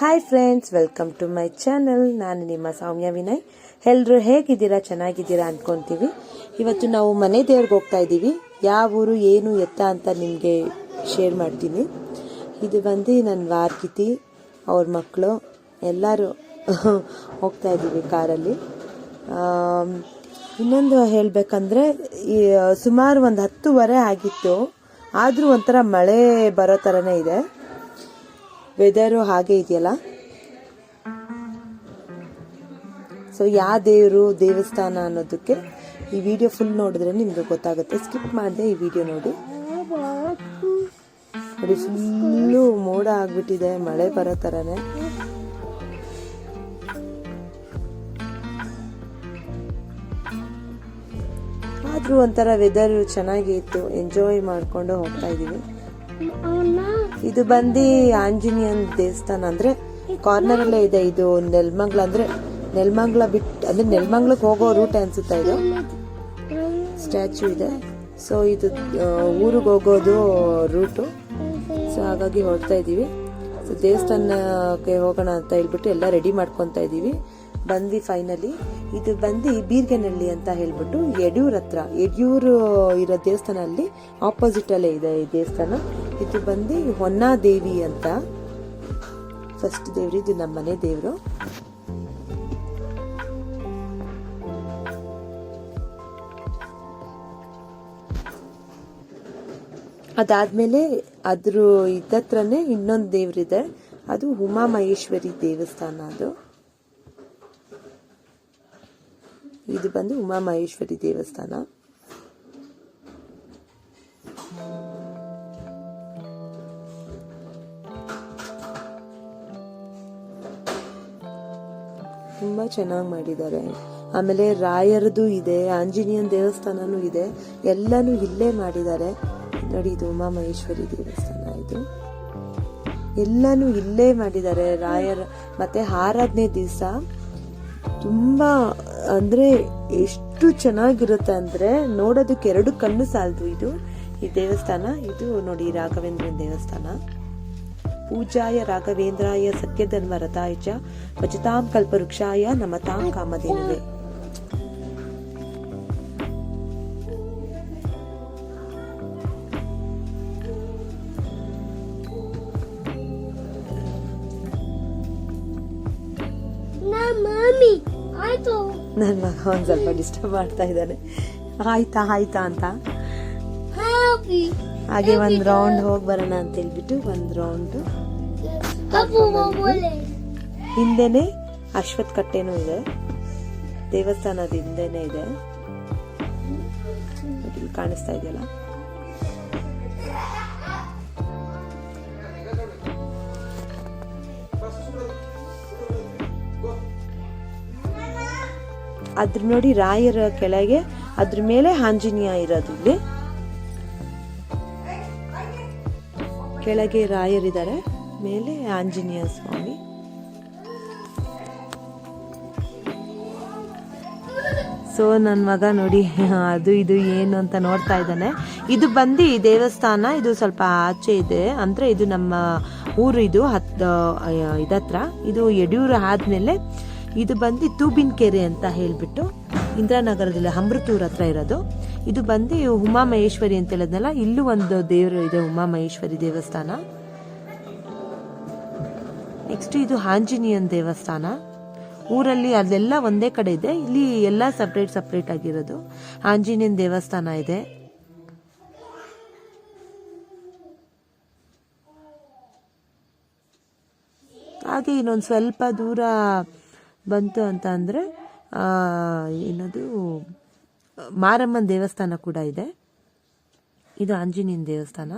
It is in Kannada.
Hi friends welcome to my channel ನಾನು ನಿಮ್ಮ ಸೌಮ್ಯ ವಿನಯ್. ಎಲ್ಲರೂ ಹೇಗಿದ್ದೀರಾ? ಚೆನ್ನಾಗಿದ್ದೀರಾ ಅಂದ್ಕೊತೀವಿ ಇವತ್ತು ನಾವು ಮನೆ ದೇವ್ರಿಗೆ ಹೋಗ್ತಾ ಇದ್ದೀವಿ. ಯಾವ ಊರು, ಏನು ಎತ್ತ ಅಂತ ನಿಮಗೆ ಶೇರ್ ಮಾಡ್ತೀನಿ. ಇದು ಬಂದು ನನ್ನ ವಾರ್ಗಿತಿ, ಅವ್ರ ಮಕ್ಕಳು ಎಲ್ಲರೂ ಹೋಗ್ತಾ ಇದ್ದೀವಿ ಕಾರಲ್ಲಿ. ಇನ್ನೊಂದು ಹೇಳಬೇಕಂದ್ರೆ ಸುಮಾರು ಒಂದು ಹತ್ತುವರೆ ಆಗಿತ್ತು. ಆದರೂ ಒಂಥರ ಮಳೆ ಬರೋ ಥರನೇ ಇದೆ. ವೆದರು ಹಾಗೆ ಇದೆಯಲ್ಲ? ಸೊ ಯಾವ ದೇವರು ದೇವಸ್ಥಾನ ಅನ್ನೋದಕ್ಕೆ ಈ ವಿಡಿಯೋ ಫುಲ್ ನೋಡಿದ್ರೆ ನಿಮ್ಗೆ ಗೊತ್ತಾಗುತ್ತೆ. ಸ್ಕಿಪ್ ಮಾಡಿದೆ ಈ ವಿಡಿಯೋ ನೋಡಿ. ನೋಡಿ ಫುಲ್ಲು ಮೋಡ ಆಗ್ಬಿಟ್ಟಿದೆ, ಮಳೆ ಬರೋ ಥರನೇ ಆದರೂ ಒಂಥರ ವೆದರ್ ಚೆನ್ನಾಗಿ ಇತ್ತು ಎಂಜಾಯ್ ಮಾಡ್ಕೊಂಡು ಹೋಗ್ತಾ ಇದೀವಿ ಇದು ಬಂದು ಆಂಜನೇಯನ್ ದೇವಸ್ಥಾನ ಅಂದ್ರೆ ಕಾರ್ನರ್ ಅಲ್ಲೇ ಇದೆ. ಇದು ನೆಲ್ಮಂಗ್ಲ ಅಂದ್ರೆ ನೆಲ್ಮಂಗ್ಲ ಬಿಟ್ಟು ಅಂದ್ರೆ ನೆಲ್ಮಂಗ್ಲಕ್ಕೆ ಹೋಗೋ ರೂಟ್ ಅನ್ಸುತ್ತೆ ಇದು? ಸ್ಟ್ಯಾಚು ಇದೆ. ಸೊ ಇದು ಊರಿಗೆ ಹೋಗೋದು ರೂಟು ಸೊ ಹಾಗಾಗಿ ಹೊರಡ್ತಾ ಇದ್ದೀವಿ. ಸೊ ದೇವಸ್ಥಾನಕ್ಕೆ ಹೋಗೋಣ ಅಂತ ಹೇಳ್ಬಿಟ್ಟು ಎಲ್ಲ ರೆಡಿ ಮಾಡ್ಕೊತಾ ಇದ್ದೀವಿ. ಬಂದ್ವಿ ಫೈನಲಿ ಇದು ಬಂದು ಬೀರ್ಗನಹಳ್ಳಿ ಅಂತ ಹೇಳ್ಬಿಟ್ಟು ಯಡಿಯೂರ್ ಹತ್ರ ಯಡಿಯೂರು ಇರೋ ದೇವಸ್ಥಾನ ಅಲ್ಲಿ ಆಪೋಸಿಟ್ ಅಲ್ಲೇ ಇದೆ ಈ ದೇವಸ್ಥಾನ. ಇದು ಬಂದು ಹೊನ್ನಾ ದೇವಿ ಅಂತ. ಫಸ್ಟ್ ದೇವ್ರಿ, ಇದು ನಮ್ಮ ಮನೆ ದೇವರು. ಅದಾದ್ಮೇಲೆ ಅದ್ರ ಇದತ್ರನೇ ಇನ್ನೊಂದು ದೇವ್ರಿದೆ. ಅದು ಉಮಾ ಮಹೇಶ್ವರಿ ದೇವಸ್ಥಾನ ಅದು. ಇದು ಬಂದು ಉಮಾ ಮಹೇಶ್ವರಿ ದೇವಸ್ಥಾನ. ತುಂಬಾ ಚೆನ್ನಾಗಿ ಮಾಡಿದ್ದಾರೆ. ಆಮೇಲೆ ರಾಯರದು ಇದೆ, ಆಂಜನೇಯನ್ ದೇವಸ್ಥಾನನೂ ಇದೆ, ಎಲ್ಲಾನು ಇಲ್ಲೇ ಮಾಡಿದ್ದಾರೆ. ನೋಡಿ, ಇದು ಉಮಾ ಮಹೇಶ್ವರಿ ದೇವಸ್ಥಾನ ಇದು. ಎಲ್ಲಾನು ಇಲ್ಲೇ ಮಾಡಿದ್ದಾರೆ ರಾಯರ, ಮತ್ತೆ ಆರಾಧನೆ ದಿವಸ. ತುಂಬಾ, ಅಂದ್ರೆ ಎಷ್ಟು ಚೆನ್ನಾಗಿರುತ್ತೆ ಅಂದ್ರೆ ನೋಡೋದಕ್ಕೆ ಎರಡು ಕಣ್ಣು ಸಾಲದು ಇದು. ಈ ದೇವಸ್ಥಾನ, ಇದು ನೋಡಿ ರಾಘವೇಂದ್ರನ ದೇವಸ್ಥಾನ. ಪೂಜಾಯ ರಾಘವೇಂದ್ರಾಯ ಸತ್ಯಧರ್ಮ ರಥಾಯ ಚ ಭಜತಾಂ ಕಲ್ಪವೃಕ್ಷಾಯ ನಮತಾಂ ಕಾಮಧೇನುವೆ. ನನ್ನ ಮಗ ಒಂದ್ ಸ್ವಲ್ಪ ಡಿಸ್ಟರ್ಬ್ ಮಾಡ್ತಾ ಇದ್ದಾನೆ. ಆಯ್ತಾ ಆಯ್ತಾ ಅಂತ? ಹಾಗೆ ಒಂದ್ ರೌಂಡ್ ಹೋಗಿ ಬರೋಣ ಅಂತ ಹೇಳ್ಬಿಟ್ಟು ಒಂದ್ ರೌಂಡ್ ಹಿಂದೆನೆ ಅಶ್ವತ್ ಕಟ್ಟೆನೂ ಇದೆ. ದೇವಸ್ಥಾನದ ಹಿಂದೆನೆ ಇದೆ. ಇಲ್ಲಿ ಕಾಣಿಸ್ತಾ ಇದೆಯಲ್ಲ? ಅದ್ರ ನೋಡಿ ರಾಯರ ಕೆಳಗೆ ಅದ್ರ ಮೇಲೆ ಆಂಜನೇಯ ಇರೋದು ಇಲ್ಲಿ. ಕೆಳಗೆ ರಾಯರಿದ್ದಾರೆ, ಮೇಲೆ ಆಂಜನೇಯ ಸ್ವಾಮಿ. ಸೊ ನನ್ನ ಮಗ ನೋಡಿ, ಅದು ಇದು ಏನು ಅಂತ ನೋಡ್ತಾ ಇದ್ದಾನೆ. ಇದು ಬಂದು ದೇವಸ್ಥಾನ, ಇದು ಸ್ವಲ್ಪ ಆಚೆ ಇದೆ. ಅಂದರೆ ಇದು ನಮ್ಮ ಊರು, ಇದು ಹತ್ ಇದತ್ರ. ಇದು ಯಡಿಯೂರು ಆದಮೇಲೆ ಇದು ಬಂದು ತೂಬಿನಕೆರೆ ಅಂತ ಹೇಳಿಬಿಟ್ಟು ಇಂದಿರಾನಗರದಲ್ಲಿ ಅಮೃತೂರ್ ಹತ್ರ ಇರೋದು. ಇದು ಬಂದು ಉಮಾ ಮಹೇಶ್ವರಿ ಅಂತ ಹೇಳಿದ್ನಲ್ಲ ಇಲ್ಲೂ ಒಂದು ದೇವರು ಇದೆ ಉಮಾ ಮಹೇಶ್ವರಿ ದೇವಸ್ಥಾನ. ನೆಕ್ಸ್ಟ್ ಇದು ಆಂಜನೇಯನ್ ದೇವಸ್ಥಾನ. ಊರಲ್ಲಿ ಅದೆಲ್ಲ ಒಂದೇ ಕಡೆ ಇದೆ, ಇಲ್ಲಿ ಎಲ್ಲ ಸಪ್ರೇಟ್ ಸಪ್ರೇಟ್ ಆಗಿರೋದು. ಆಂಜನೇಯನ್ ದೇವಸ್ಥಾನ ಇದೆ. ಹಾಗೆ ಇನ್ನೊಂದು ಸ್ವಲ್ಪ ದೂರ ಬಂತು ಅಂತ ಅಂದರೆ ಏನದು ಮಾರಮ್ಮನ ದೇವಸ್ಥಾನ ಕೂಡ ಇದೆ. ಇದು ಆಂಜನೇಯನ ದೇವಸ್ಥಾನ.